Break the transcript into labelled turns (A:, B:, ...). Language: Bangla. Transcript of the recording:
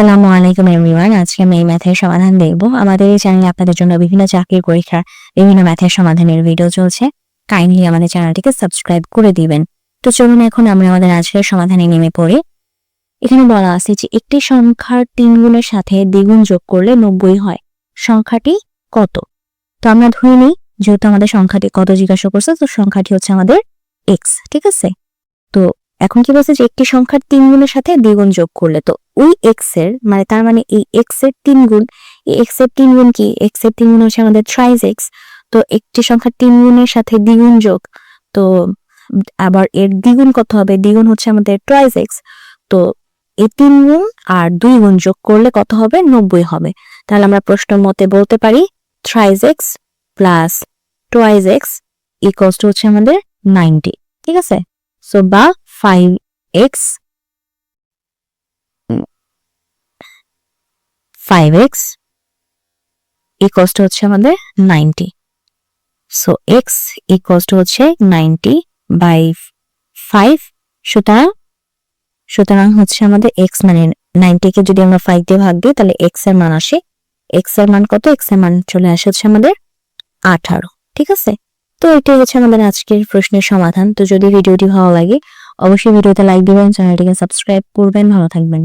A: আসসালামু আলাইকুম এভরিওয়ান আজকে আমি এই ম্যাথের সমাধান দেখব। আমাদের এই চ্যানেলে আপনাদের জন্য বিভিন্ন চাকরির পরীক্ষার বিভিন্ন ম্যাথের সমাধানের ভিডিও চলছে। কাইন্ডলি আমাদের চ্যানেলটিকে সাবস্ক্রাইব করে দিবেন। তো চলুন এখন আমরা আমাদের আজকের সমাধানে নেমে পড়ি। এখানে বলা আছে যে একটি সংখ্যার তিন গুণের সাথে দ্বিগুণ যোগ করলে নব্বই হয়। সংখ্যাটি কত? তো আমরা ধরে নিই, যেহেতু আমাদের সংখ্যাটি কত জিজ্ঞাসা করছে, তো সংখ্যাটি হচ্ছে আমাদের এক্স ঠিক আছে? তো এখন কি বলছে যে একটি সংখ্যার তিন গুণের সাথে দ্বিগুণ যোগ করলে? তো ওই এক্সের মানে তার মানে এই এক্সের তিন গুণ, এই এক্সের তিন গুণ কি? এক্সের তিন গুণ হচ্ছে আমাদের ট্রাইজ এক্স তো একটি সংখ্যার তিন গুণের সাথে দ্বিগুণ যোগ, তো আবার এর দ্বিগুণ কত হবে? দ্বিগুণ হচ্ছে আমাদের ট্রাইজ এক্স তো এই তিন গুণ আর দুই গুণ যোগ করলে কত হবে? নব্বই হবে। তাহলে আমরা প্রশ্ন মতে বলতে পারি thrice x plus twice x equals to হচ্ছে আমাদের নাইনটি ঠিক আছে? সো বা five x five x equals to হচ্ছে আমাদের নাইনটি সো এক্স ফাইভ সুতরাং সুতরাং হচ্ছে আমাদের এক্স মানে নাইনটিকে যদি আমরা ফাইভ দিয়ে ভাগ দিই, তাহলে এক্সের মান আসে। এক্সের মান কত? এক্সের মান চলে আসে হচ্ছে আমাদের আঠারো, ঠিক আছে? তো এটাই হচ্ছে আমাদের আজকের প্রশ্নের সমাধান। তো যদি ভিডিওটি ভালো লাগে অবশ্যই ভিডিওতে লাইক দিবেন চ্যানেলটিকে সাবস্ক্রাইব করবেন ভালো থাকবেন।